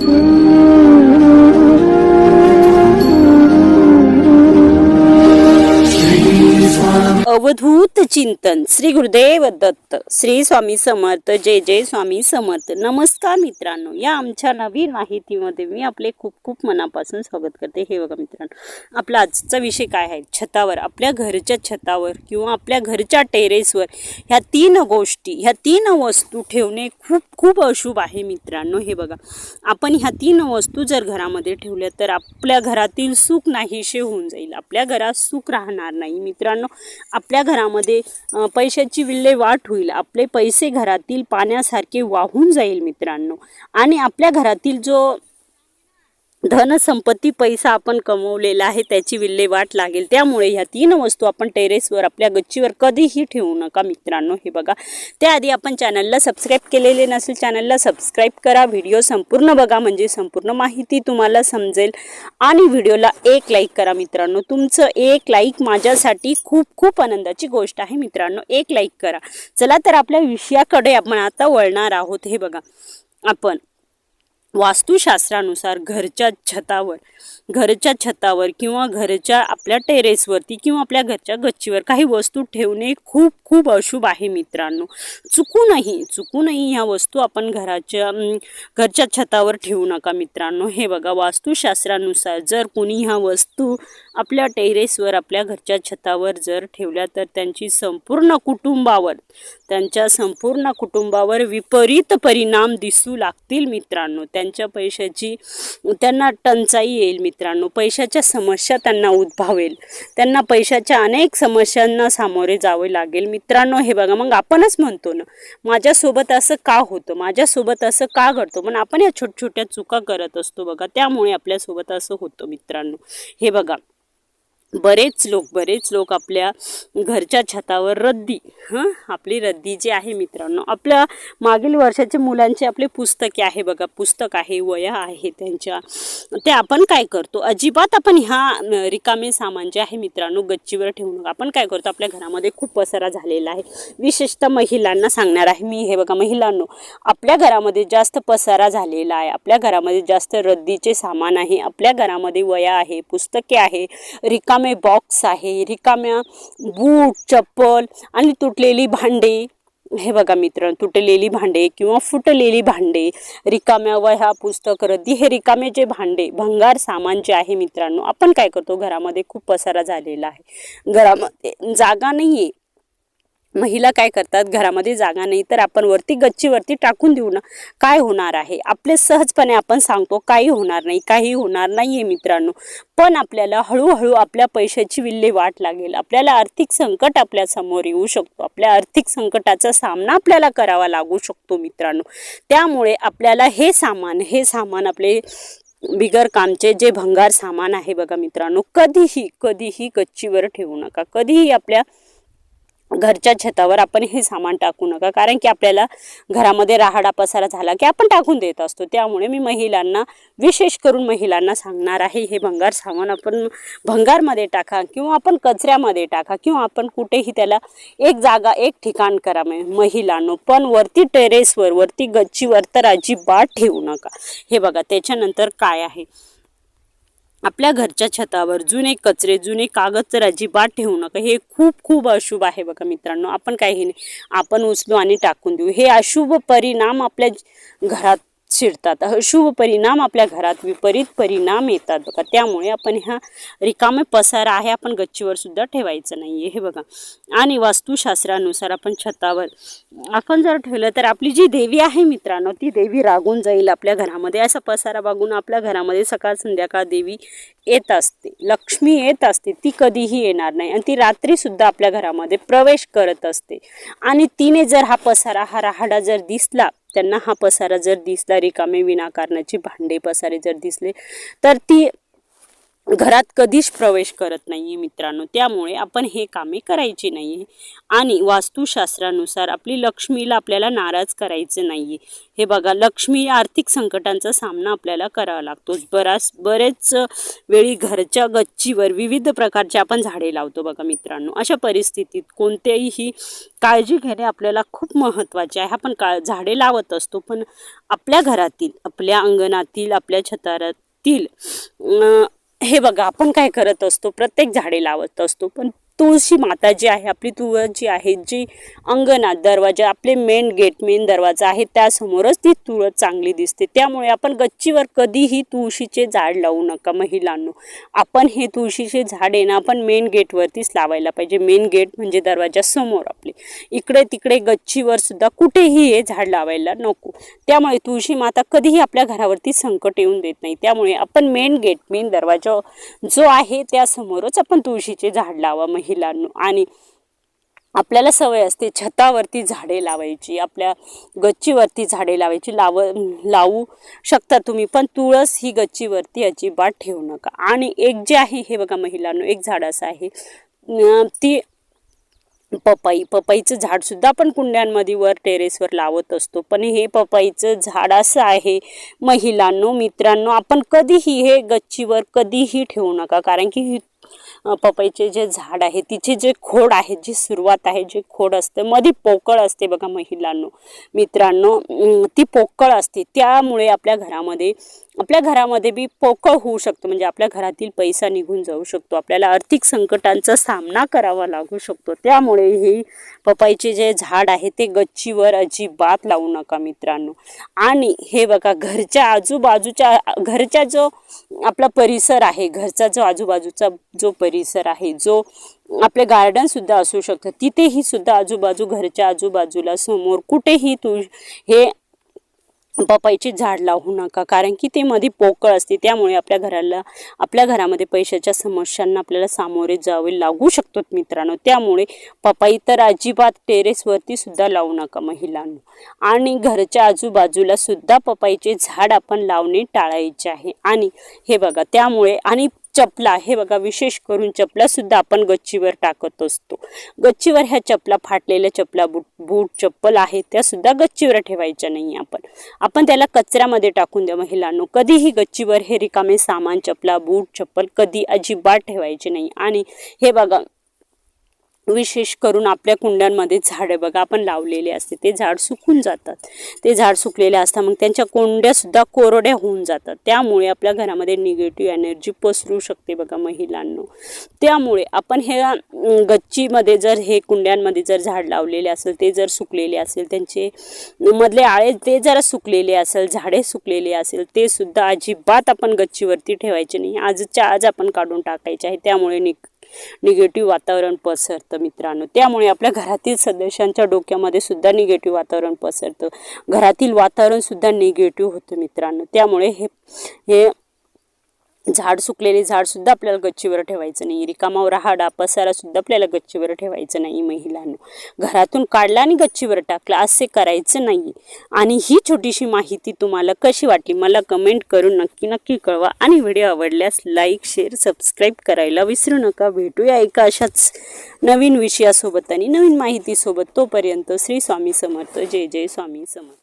Mm-hmm. Avadhoot चिंतन. श्री गुरुदेव दत्त श्री स्वामी समर्थ जय जय स्वामी समर्थ. नमस्कार मित्रांनो या आमच्या नवीन माहितीमध्ये मी आपले खूप खूप मनापासून स्वागत करते. हे बघा मित्रांनो आपला आजचा विषय काय आहे? छतावर आपल्या घरच्या छतावर किंवा आपल्या घरच्या टेरेसवर ह्या तीन गोष्टी ह्या तीन वस्तू ठेवणे खूप खूप अशुभ आहे मित्रांनो. हे बघा आपण ह्या तीन वस्तू जर घरामध्ये ठेवल्या तर आपल्या घरातील सुख नाहीशे होऊन जाईल. आपल्या घरात सुख राहणार नाही मित्रांनो. आपल्या घरामध्ये पैशाची विल्हेवाट होईल. आपले पैसे घरातील पाण्यासारखे वाहून जाईल मित्रांनो. आणि आपल्या घरातील जो धनसंपत्ती पैसा आपण कमवलेला आहे त्याची विल्हेवाट लागेल. त्यामुळे ह्या तीन वस्तू आपण टेरेसवर आपल्या गच्चीवर कधीही ठेवू नका मित्रांनो. हे बघा. त्याआधी आपण चॅनलला सबस्क्राईब केलेले नसेल चॅनलला सबस्क्राईब करा. व्हिडिओ संपूर्ण बघा म्हणजे संपूर्ण माहिती तुम्हाला समजेल. आणि व्हिडिओला एक लाईक करा मित्रांनो. तुमचं एक लाईक माझ्यासाठी खूप खूप आनंदाची गोष्ट आहे मित्रांनो. एक लाईक करा. चला तर आपल्या विषयाकडे आपण आता वळणार आहोत. हे बघा. आपण वास्तुशास्त्रानुसार घरच्या छतावर घरच्या छतावर किंवा घरच्या आपल्या टेरेसवरती किंवा आपल्या घरच्या गच्चीवर काही वस्तू ठेवणे खूप खूप अशुभ आहे मित्रांनो. चुकूनही चुकूनही ह्या वस्तू आपण घराच्या घरच्या छतावर ठेवू नका मित्रांनो. हे बघा वास्तुशास्त्रानुसार जर कोणी ह्या वस्तू आपल्या टेरेसवर आपल्या घरच्या छतावर जर ठेवल्या तर त्यांची संपूर्ण कुटुंबावर त्यांच्या संपूर्ण कुटुंबावर विपरीत परिणाम दिसू लागतील मित्रांनो. त्यांच्या पैशाची त्यांना टंचाई येईल मित्रांनो. पैशाच्या समस्या त्यांना उद्भावेल. त्यांना पैशाच्या अनेक समस्यांना सामोरे जावे लागेल मित्रांनो. हे बघा मग आपणच म्हणतो ना माझ्यासोबत असं का होतं? माझ्यासोबत असं का घडतो? पण आपण या छोट छोट्या चुका करत असतो बघा. त्यामुळे आपल्यासोबत असं होतं मित्रांनो. हे बघा बरेच लोक बरेच लोक आपल्या घरच्या छतावर रद्दी हं? आपली रद्दी जी आहे मित्रांनो आपल्या मागील वर्षाच्या मुलांचे आपले पुस्तके आहे बघा पुस्तक आहे वया आहे त्यांच्या. ते आपण काय करतो? अजिबात आपण ह्या रिकामे सामान जे आहे मित्रांनो गच्चीवर ठेवू नका. आपण काय करतो? आपल्या घरामध्ये खूप पसारा झालेला आहे. विशेषतः महिलांना सांगणार आहे मी हे बघा महिलांनो आपल्या घरामध्ये जास्त पसारा झालेला आहे. आपल्या घरामध्ये जास्त रद्दीचे सामान आहे. आपल्या घरामध्ये वया आहे पुस्तके आहे रिका बॉक्स आहे. रिकाम्या बूट चप्पल आणि तुटलेली भांडे. हे बघा मित्र तुटलेली भांडे किंवा फुटलेली भांडे. रिकाम्या वह्या पुस्तक रद्दी. हे रिकामे जे भांडे भंगार सामान जे आहे मित्रांनो आपण काय करतो? घरामध्ये खूप पसारा झालेला आहे. घरामध्ये जागा नाही आहे महिला काय करतात? घरामध्ये जागा नाही तर आपण वरती गच्चीवरती टाकून देऊ ना. काय होणार आहे? आपले सहजपणे आपण सांगतो काही होणार नाही काही होणार नाही आहे मित्रांनो. पण आपल्याला हळूहळू आपल्या पैशाची विल्हेवाट लागेल. आपल्याला आर्थिक संकट आपल्यासमोर येऊ शकतो. आपल्या आर्थिक संकटाचा सामना आपल्याला करावा लागू शकतो मित्रांनो. त्यामुळे आपल्याला हे सामान हे सामान आपले बिगर कामचे जे भंगार सामान आहे बघा मित्रांनो कधीही कधीही गच्चीवर ठेवू नका. कधीही आपल्या घरच्या छतावर आपण हे सामान टाकू नका. कारण की आपल्याला घरामध्ये राहाडा पसारा झाला की आपण टाकून देत असतो. त्यामुळे मी महिलांना विशेष करून महिलांना सांगणार आहे हे भंगार सामान आपण भंगारमध्ये टाका किंवा आपण कचऱ्यामध्ये टाका किंवा आपण कुठेही त्याला एक जागा एक ठिकाण करा महिलांनो. पण वरती टेरेसवर वरती गच्चीवर तर अजिबात ठेवू नका. हे बघा त्याच्यानंतर काय आहे? आपल्या घरच्या छतावर जुने कचरे जुने कागद तर अजिबात ठेवू नका. हे खूप खूप अशुभ आहे बघा मित्रांनो. आपण काही नाही. आपण उचलू आणि टाकून देऊ. हे अशुभ परिणाम आपल्या घरात चिरतात अशुभ परिणाम आपल्या घरात विपरीत परिणाम येतात. बघा त्यामुळे आपण ह्या रिकामे पसारा आहे आपण गच्चीवर सुद्धा ठेवायचं नाही आहे हे बघा. आणि वास्तुशास्त्रानुसार आपण छतावर आपण जर ठेवलं तर आपली जी देवी आहे मित्रांनो ती देवी रागून जाईल आपल्या घरामध्ये. असा पसारा बघून आपल्या घरामध्ये सकाळ संध्याकाळ देवी येत असते. लक्ष्मी येत असते. ती कधीही येणार नाही. आणि ती रात्रीसुद्धा आपल्या घरामध्ये प्रवेश करत असते. आणि तिने जर हा पसारा हा राहाडा जर दिसला त्यांना हा पसारा जर दिसला रिकामे विनाकारणाची भांडे पसारे जर दिसले तर ती घरात कधीच प्रवेश करत नाही आहे मित्रांनो. त्यामुळे आपण हे कामे करायची आहे आणि वास्तुशास्त्रानुसार आपली लक्ष्मीला आपल्याला नाराज करायचं नाहीये. हे बघा लक्ष्मी आर्थिक संकटांचा सामना आपल्याला करावा लागतो. बराच बरेच वेळी घरच्या गच्चीवर विविध प्रकारचे आपण झाडे लावतो बघा मित्रांनो. अशा परिस्थितीत कोणत्याही काळजी घेणे आपल्याला खूप महत्त्वाचे आहे. आपण का झाडे लावत असतो पण आपल्या घरातील आपल्या अंगणातील आपल्या छतारातील हे बघा आपण काय करत असतो प्रत्येक झाडे लावत असतो पण तुळशी माता जी आहे आपली तुळस जी आहे जी अंगणात दरवाजा आपले मेन गेट मेन दरवाजा आहे त्यासमोरच ती तुळस चांगली दिसते. त्यामुळे आपण गच्चीवर कधीही तुळशीचे झाड लावू नका महिलांनो. आपण हे तुळशीचे झाड आहे ना आपण मेन गेटवरतीच लावायला पाहिजे. मेन गेट म्हणजे दरवाजासमोर आपले. इकडे तिकडे गच्चीवर सुद्धा कुठेही हे झाड लावायला नको. त्यामुळे तुळशी माता कधीही आपल्या घरावरती संकट येऊन देत नाही. त्यामुळे आपण मेन गेट मेन दरवाजा जो आहे त्यासमोरच आपण तुळशीचे झाड लावा महिलांनो. आणि आपल्याला सवय असते छतावरती झाडे लावायची आपल्या गच्चीवरती झाडे लावायची. लाव लावू शकता तुम्ही पण तुळस ही गच्चीवरती अजिबात ठेवू नका. आणि एक जे आहे हे बघा महिलांनो एक झाड असं आहे. ती पपई पपईचं झाड सुद्धा आपण कुंड्यांमध्ये वर टेरेसवर लावत असतो. पण हे पपईचं झाड असं आहे महिलांनो मित्रांनो आपण कधीही हे गच्चीवर कधीही ठेवू नका. कारण की पपईचे जे झाड आहे तिचे जे खोड आहे जी सुरुवात आहे जे खोड असते मध्ये पोकळ असते बघा महिलांनो मित्रांनो ती पोकळ असते त्यामुळे आपल्या घरामध्ये आपल्या घरामध्ये बी पोकळ होऊ शकतो म्हणजे आपल्या घरातील पैसा निघून जाऊ शकतो आपल्याला आर्थिक संकटांचा सामना करावा लागू शकतो त्यामुळे ही पपईचे जे झाड आहे ते गच्चीवर अजिबात लावू नका मित्रांनो. आणि हे बघा घरच्या आजूबाजूच्या घरच्या जो आपला परिसर आहे घरचा जो आजूबाजूचा जो परिसर आहे जो आपले गार्डन सुद्धा असू शकतं. तिथेही सुद्धा आजूबाजू घरच्या आजूबाजूला समोर कुठेही तू हे पपईचे झाड लावू नका. कारण की ते मध्ये पोकळ असते त्यामुळे आपल्या घराला आपल्या घरामध्ये पैशाच्या समस्यांना आपल्याला सामोरे जावे लागू शकतो मित्रांनो. त्यामुळे पपई तर अजिबात टेरेसवरती सुद्धा लावू नका महिलांनो. आणि घरच्या आजूबाजूला सुद्धा पपईचे झाड आपण लावणे टाळायचे आहे. आणि हे बघा त्यामुळे आणि चपला हे बघा विशेष करून चपला सुद्धा आपण गच्चीवर टाकत असतो. गच्चीवर ह्या चपला फाटलेल्या चपला बूट बूट चप्पल आहेत त्या सुद्धा गच्चीवर ठेवायच्या नाही आपण. आपण त्याला कचऱ्यामध्ये टाकून द्या महिलांनो. कधीही गच्चीवर हे रिकामे सामान चपला बूट चप्पल कधी अजिबात ठेवायचे नाही. आणि हे बघा विशेष करून आपल्या कुंड्यांमध्ये झाडं बघा आपण लावलेले असते ते झाड सुकून जातात. ते झाड सुकलेले असतात मग त्यांच्या कोंड्यासुद्धा कोरड्या होऊन जातात. त्यामुळे आपल्या घरामध्ये निगेटिव्ह एनर्जी पसरू शकते बघा महिलांनो. त्यामुळे आपण हे गच्चीमध्ये जर हे कुंड्यांमध्ये जर झाड लावलेले असेल ते जर सुकलेले असेल त्यांचे मधले आळे ते जरा सुकलेले असेल झाडे सुकलेले असेल ते सुद्धा अजिबात आपण गच्चीवरती ठेवायचे नाही. आजच्या आज आपण काढून टाकायचे आहे त्यामुळे निग निगेटिव्ह वातावरण पसरतं मित्रांनो. त्यामुळे आपल्या घरातील सदस्यांच्या डोक्यामध्ये सुद्धा निगेटिव्ह वातावरण पसरतं. घरातील वातावरणसुद्धा निगेटिव्ह होतं मित्रांनो. त्यामुळे हे हे झाड सुकलेले झाडसुद्धा आपल्याला गच्चीवर ठेवायचं नाही. रिकामा राहाडा पसारासुद्धा आपल्याला गच्चीवर ठेवायचं नाही महिलांनो. घरातून काढला आणि गच्चीवर टाकला असे करायचं नाही. आणि ही छोटीशी माहिती तुम्हाला कशी वाटली मला कमेंट करून नक्की नक्की कळवा. आणि व्हिडिओ आवडल्यास लाईक शेअर सबस्क्राईब करायला विसरू नका. भेटूया एका अशाच नवीन विषयासोबत आणि नवीन माहितीसोबत. तोपर्यंत श्री स्वामी समर्थ. जय जय स्वामी समर्थ.